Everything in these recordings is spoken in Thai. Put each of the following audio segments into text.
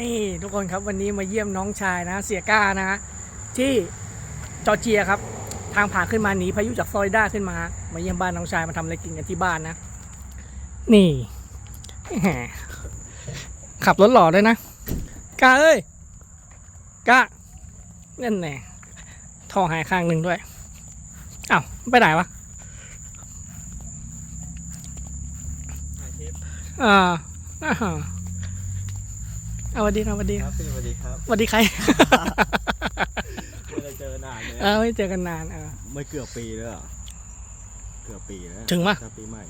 นี่ทุกคนครับวันนี้มาเยี่ยมน้องชายนะเสียก้านะฮะที่จอร์เจียครับ ทางผ่านขึ้นมาหนีพายุจากฟลอริดาขึ้นมา มาเยี่ยมบ้านน้องชายมาทำอะไรกินกันที่บ้านนะ นี่แหมขับรถหล่อด้วยนะกาเอ้ยกานั่นแน่ท่อหายข้างหนึ่งด้วยอ้าวไปไหนวะอ่าอ่า เอาสวัสดีครับสวัสดีคครัรับบพี่สวัสดีครับสวัสดีใครไม่ได้เจอนานเลยเออไม่เจอกันนานเออ ไม่เกือบปีแล้วเหรอเกือบปีแล้วถึงปะ ถ้าปีใหม่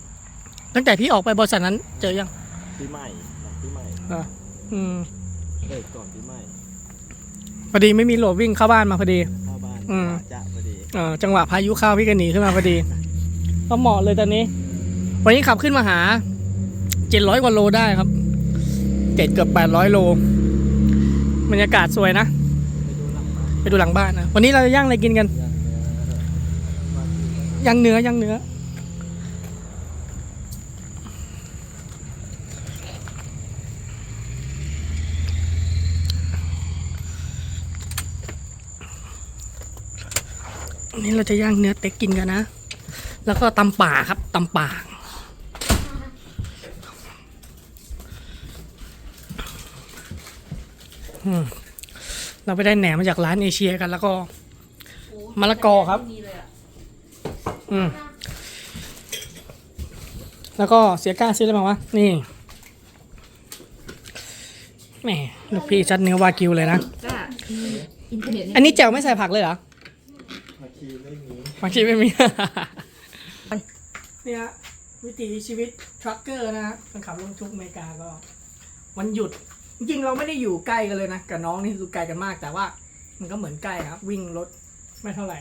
ตั้งแต่พี่ออกไปบริษัทนั้นเจอยัง ปีใหม่หลังปีใหม่อืมเอ้ยก่อนปีใหม่พอดีไม่มีโหลดวิ่งเข้าบ้านมาพอดี เข้าบ้านอืม จะพอดีเออจังหวะพายุเข้าพี่ก็หนีขึ้นมาพอดี ก็เหมาะเลยตอนนี้ วันนี้ขับขึ้นมาหาเจ็ดร้อยกว่าโลได้ครับ เจ็ดเกือบแปดร้อยโลบรรยากาศสวยนะ ไปดูหลังบ้านนะ วันนี้เราจะย่างอะไรกินกัน ย่างเนื้อย่างเนื้อย่างเนื้อวันนี้เราจะย่างเนื้อเต็กกินกันนะ แล้วก็ตำป่าครับตำป่า อืม เราไปได้แหนมมาจากร้านเอเชียกัน แล้วก็มะละกอครับ อืมแล้วก็เสียก้าซื้ออะไรมาวะนี่แหมลูกพี่ชัดเนื้อวากิวเลยนะจ้าอินเทอร์เน็ตอันนี้แจ่วไม่ใส่ผักเลยเหรอผักชีไม่มีบางทีไม่มี เนี่ยวิถีชีวิตทรัคเกอร์นะฮะคนขับรถทุกอเมริกาก็ วันหยุด จริงเราไม่ได้อยู่ใกล้กันเลยนะกับน้องนี่คือไกลกันมาก แต่ว่า มันก็เหมือนใกล้ครับวิ่งรถไม่เท่าไหร่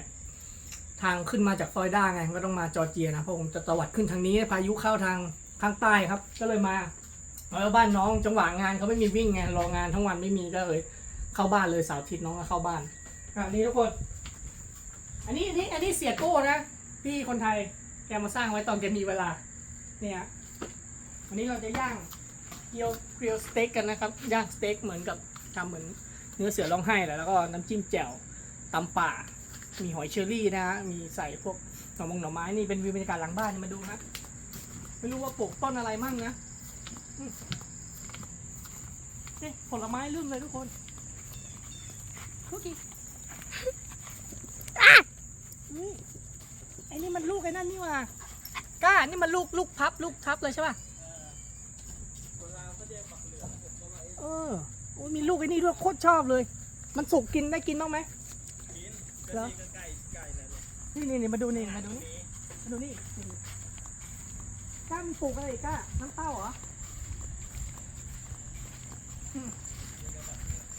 ทางขึ้นมาจากฟลอริดาไงก็ต้องมาจอร์เจียนะเพราะผมจะตวัดขึ้นทางนี้พายุเข้าทางทางใต้ครับ ก็เลยมาแล้วบ้านน้องจังหวะงานเขาไม่มีวิ่งไงรองานทั้งวันไม่มีก็เลยเข้าบ้านเลยเสาร์อาทิตย์น้องก็เข้าบ้านอะนี่ทุกคน อันนี้อันนี้อันนี้เสียโก้นะพี่คนไทยแกมาสร้างไว้ตอนแกมีเวลา เนี่ยวันนี้เราจะย่าง เกี๊ยวเกรียวสเต็กกันนะครับย่างสเต็กเหมือนกับทำเหมือนเนื้อเสือร้องไห้แหละแล้วก็น้ำจิ้มแจ่วตำป่า มีหอยเชอรี่นะฮะมีใส่พวกหน่อมงหน่อไม้นี่เป็นวิวบรรยากาศหลังบ้านมาดูนะไม่รู้ว่าปลูกต้นอะไรมั่งนะนี่ผลไม้ลืมเลยทุกคนคุกกี้ไอ้นี่มันลูกไอ้นั่นนี่ว่ากล้านี่มันลูกลูกพับ ลูกทับเลยใช่ป่ะเออโอ้มีลูกไอ้นี่ด้วยโคตรชอบเลย มันสุกกินได้กินบ้างไหมเหรอนี่นี่นี่มาดูนี่มาดูนี่มาดูนี่นี่กล้ามันปลูกอะไรอีกก้าน้ำเต้าเหรออืม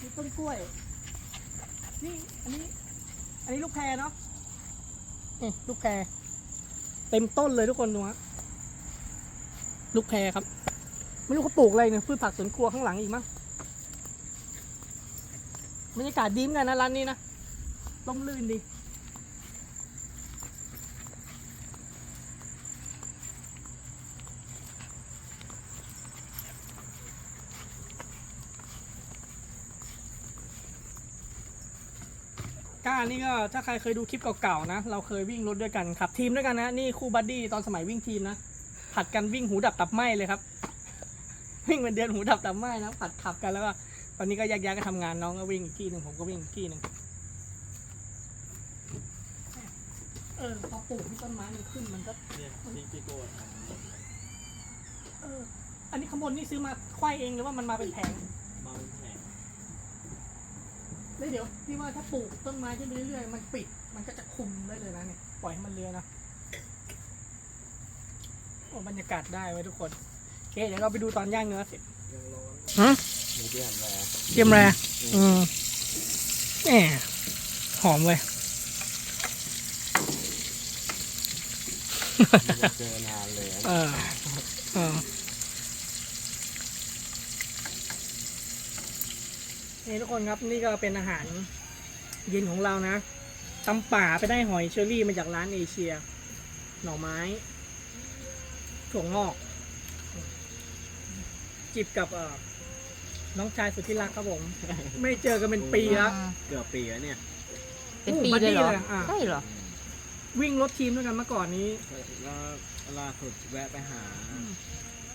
มีต้นกล้วย นี่อันนี้ อันนี้ลูกแพรเนาะนี่ลูกแพรเต็มต้นเลยทุกคนดูฮะลูกแพรครับ ไม่รู้เขาปลูกอะไรเนี่ยพืชผักสวนครัวข้างหลังอีกมั้ง บรรยากาศดีเหมอนกันนะร้านนี้นะร่มรื่นดีก้านี่ก็ถ้าใครเคยดูคลิปเก่าๆนะ เราเคยวิ่งรถด้วยกันขับทีมด้วยกันนะนี่คู่บัดดี้ตอนสมัยวิ่งทีมนะผัดกันวิ่งหูดับตับไหมเลยครับ วิ่งเป็นเดือนหูดับตับไหมนะผัดขับกันแล้วก็ ตอนนี้ก็แยกย้ายกันทำงานน้องก็วิ่งอีกที่หนึ่งผมก็วิ่งอีกที่หนึ่งเออพอปลูกที่ต้นไม้มันขึ้นมันก็ เนี่ยพี่พี่โก้ทเออ อันนี้ข้างบนนี่ซื้อมาควายเองหรือว่ามันมาเป็นแผงำมาเป็นแผงแล้วเดี๋ยวพี่ว่าถ้าปลูกต้นไม้ขึ้นไปเรื่อยๆมันปิด มันก็จะคุมได้เลยนะเนี่ยปล่อยให้มันเลื้อยนะโอ้บรรยากาศได้ไว้ทุกคนโอเคเดี๋ยวเราไปดูตอนย่างเนื้อเสร็จยังร้อน ฮะ มีเดียมแล้วเทียมแรอืมแหมหอมเลยไม่ได้เจอนานเลยเออเออนี่ทุกคนครับนี่ก็เป็นอาหารเย็นของเรานะตำป่าไปได้หอยเชอรี่มาจากร้านเอเชีย หน่อไม้ถั่วงอก จิบกับเอ่อ น้องชายสุดที่รักครับผม ไม่เจอกันเป็นปีแล้วอ่าเกือบปีแล้วเนี่ย เป็นปีเลยเหรอบัดดี้เลยอะ ใช่เหรอ วิ่งรถทีมด้วยกันเมื่อก่อนนี้ แล้วล่าสุดแวะไปหา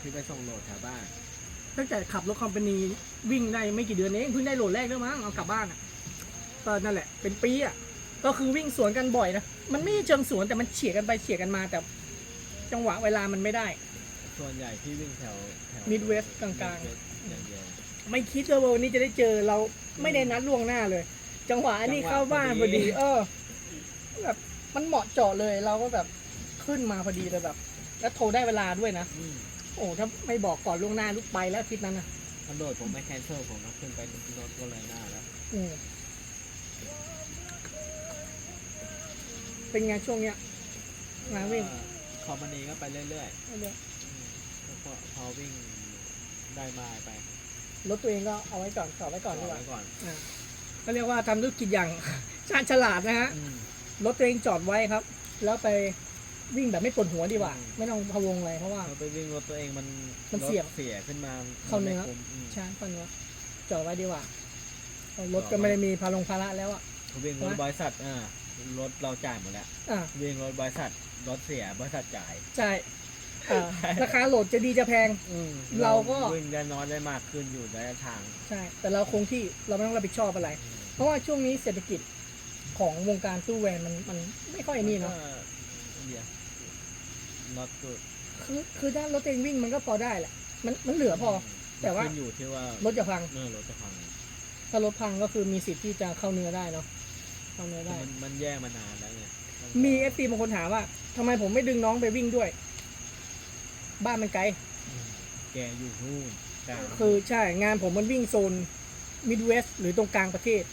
ที่ไปส่งโหลดแถวบ้าน ตั้งแต่ขับรถคอมพานีวิ่งได้ไม่กี่เดือนเองเพิ่งได้โหลดแรกด้วยมั้งเอากลับบ้านอะก็นั่นแหละ เป็นปีอะก็คือวิ่งสวนกันบ่อยนะมันไม่ใช่เชิงสวนแต่มันเฉียดกันไปเฉียดกันมาแต่ จังหวะเวลามันไม่ได้ ส่วนใหญ่ที่วิ่งแถวแถว Midwest กลางๆ Midwest อย่างเดียว ไม่คิดเลยว่าวันนี้จะได้เจอเราไม่ได้นัดล่วงหน้าเลย จังหวะอันนี้จังหวะเข้าบ้านพพออดีดี เออแบบมันเหมาะเจาะเลยเราก็แบบขึ้นมาพอดีเลยแบบ แล้วโทรได้เวลาด้วยนะอืมโอ้ถ้าไม่บอกก่อนล่วงหน้าลุกไปแล้วอาทิตย์นั้นนะถ้าโดดผมไม่แคนเซิลผมก็ขึ้นไปรถก็เลยหน้าแล้วอืมเป็นไงช่วงเนี้ยงานวิ่งคอมพานีก็ไปเรื่อยๆอืมแล้วก็พอวิ่งได้มาไป รถตัวเองก็เอาไว้ก่อนขอไว้ก่อนดีกว่าไว้ก่อนอ่าก็เรียกว่าทำธุรกิจอย่าง ชาญฉลาดนะฮะอืม รถตัวเองจอดไว้ครับ แล้วไปวิ่งแบบไม่ปวดหัวดีกว่า อืม ไม่ต้องพะวงอะไรเพราะว่า เราไปวิ่งรถตัวเองมันมันเสี่ยงรถเสียขึ้นมาเข้าเนื้อไม่คุ้มมใช่คนว่าจอดไว้ดีกว่าเพราะรถก็ไม่ได้มีพาลงภาระแล้วอะ วิ่งรถบริษัทอ่ารถเราจ่ายหมดแล้ว อ่าวิ่งรถบริษัทรถเสียบริษัทจ่าย ใช่ อ่าราคาโหลดจะดีจะแพงเราก็ วิ่งได้น้อยได้มากขึ้นอยู่ระยะทาง ใช่ แต่เราคงที่เราไม่ต้องรับผิดชอบอะไร เพราะว่าช่วงนี้เศรษฐกิจของวงการตู้แวนมันมันไม่ค่อยนี่เนาะ เดี๋ยว not good คือคือด้านรถตัวเองวิ่งมันก็พอได้แหละ มันมันเหลือพอ แต่ว่า ขึ้นอยู่ที่ว่ารถจะพังเนื้อรถจะพังถ้ารถพังก็คือมีสิทธิ์ที่จะเข้าเนื้อได้เนาะ เข้าเนื้อได้ มันมันแย่มานานแล้วไงนมีเอฟซีบางคนถามว่าทำไมผมไม่ดึงน้องไปวิ่งด้วย บ้านมันไกลอืมแกอยู่นู่นกลางคือใช่งานผมมันวิ่งโซนมิดเวสหรือตรงกลางประเทศ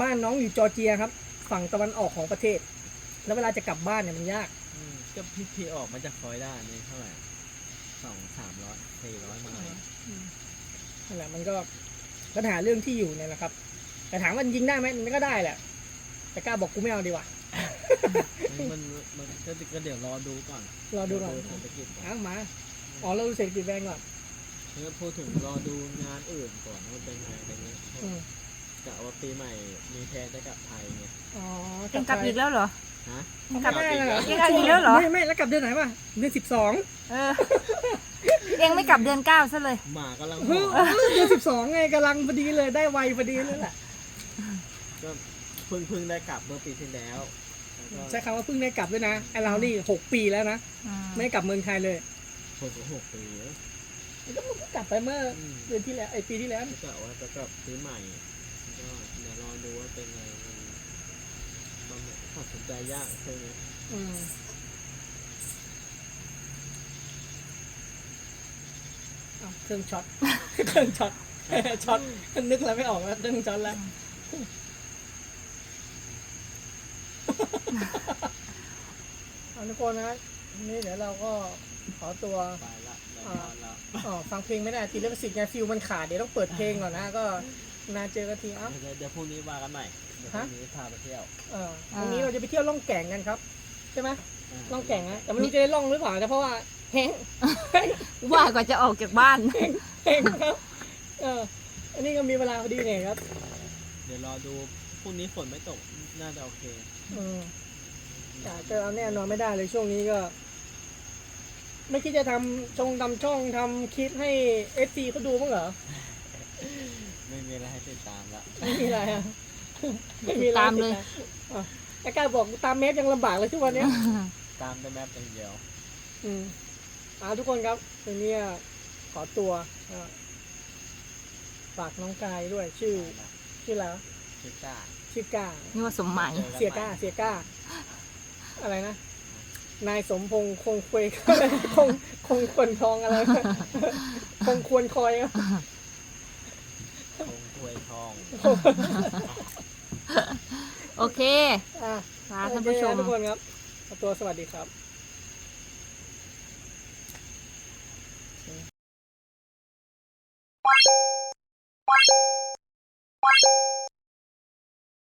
บ้านน้องอยู่จอร์เจียครับ ฝั่งตะวันออกของประเทศ แล้วเวลาจะกลับบ้านเนี่ยมันยาก มก็พี่พี่ออกมาจากฟลอริดานี่เท่าไหร่สองสามร้อยสี่ร้อยไมล์นั่นแหละมันก็ปัญหาเรื่องที่อยู่เนี่ยแหละครับ แต่ถามว่ายิงได้ไหมมันก็ได้แหละ แต่กล้าบอกกูไม่เอาดีกว่า มันมันก็ก็เดี๋ยวรอดูก่อนรอดูก่อน เศรษฐกิจก่อน อ้าวมา อ๋อเราดูเศรษฐกิจแรงก่อนแล้วพูดถึงรอดูงานอื่นก่อนว่าเป็นไงอะไรเงี้ยอืมกะว่าปีใหม่มีแพลนจะกลับไทยไงอ๋อยังกลับอีกแล้วเหรอ ฮะยังกลับไม่ได้เหรอยังกลับอีกแล้วเหรอ ไม่ไม่แล้วกลับเดือนไหนวะเดือนสิบสองเออ เองไม่กลับเดือนเก้าซะเลย หมากำลังเฮ้ยบอกเดือนสิบสองไงกำลังพอดีเลยได้ไวพอดีเลยแหละก็เพิ่งเพิ่งได้กลับเมื่อปีที่แล้วแล้วก็ใช้คำว่าเพิ่งได้กลับด้วยนะไอเรานี่หกปีแล้วนะอืมไม่ได้กลับเมืองไทยเลย หกหกปีแล้วก็เพิ่งกลับไปเมื่ออืมเดือนที่แล้วไอปีที่แล้วก็กะว่าจะกลับซื้อใหม่ก็เดี๋ยวรอดูว่าเป็นไงมันมันตัดสินใจยากใช่ไหมอืมอ้าวเครื่องช็อต เครื่องช็อต ช็อตนึกอะไรไม่ออกแล้วเครื่องช็อตแล้ว เอาทุกคนนะนี่เดี๋ยวเราก็ ขอตัวไปละได้นอนละอ๋อฟังเพลงไม่ได้ตีเลขสิทธิ์ไงฟิลมันขาดเดี๋ยวต้องเปิดเพลงก่อนนะก็นาเจอกันทีเอ้า เดี๋ยวเดี๋ยวพรุ่งนี้ว่ากันใหม่เดี๋ยวพฮะ รุ่งนี้พาไปเที่ยวเออวันนี้เราจะไปเที่ยวล่องแก่งกันครับ ใช่ไหมาล่องแก่งนะแต่ไม่รู้จะได้ล่องหรือเปล่านะเพราะว่าแห้งว่ากว่าจะออกจากบ้าน แห้งครับเอออันนี้ก็มีเวลาพอดีเนี่ยครับเดี๋ยวรอดูพรุ่งนี้ฝนไม่ตกน่าจะโอเค อืมแต่ก็เอาแน่นอนไม่ได้เลยช่วงนี้ก็ ไม่คิดจะทำชงทำช่องทำคลิปให้เอฟซีเขาดูบ้างเหรอไม่มีอะไรให้ติดตามละไม่มีอะไรอะไม่มีอะไรตามเลย อะไอ้กล้าบอกตามเมฟยังลำบากเลยทุกวันเนี้ย ตามแต่แมปอย่างเดียว อืมเอาทุกคนครับวันนี้ขอตัวอะฝากน้องกายด้วยชื่อชื่ออะไรวะชิก้าชื่อก้า นี่ว่าสมหมาย เสียก้าเสียก้า อะไรนะ นายสมพงษ์คงควยคงคงควรทองอะไรนะคงควรคอยอะคงถวยทองโอเคอะลาท่านผู้ชมโอเคะทุกคนครับขอตัวสวัสดีครับ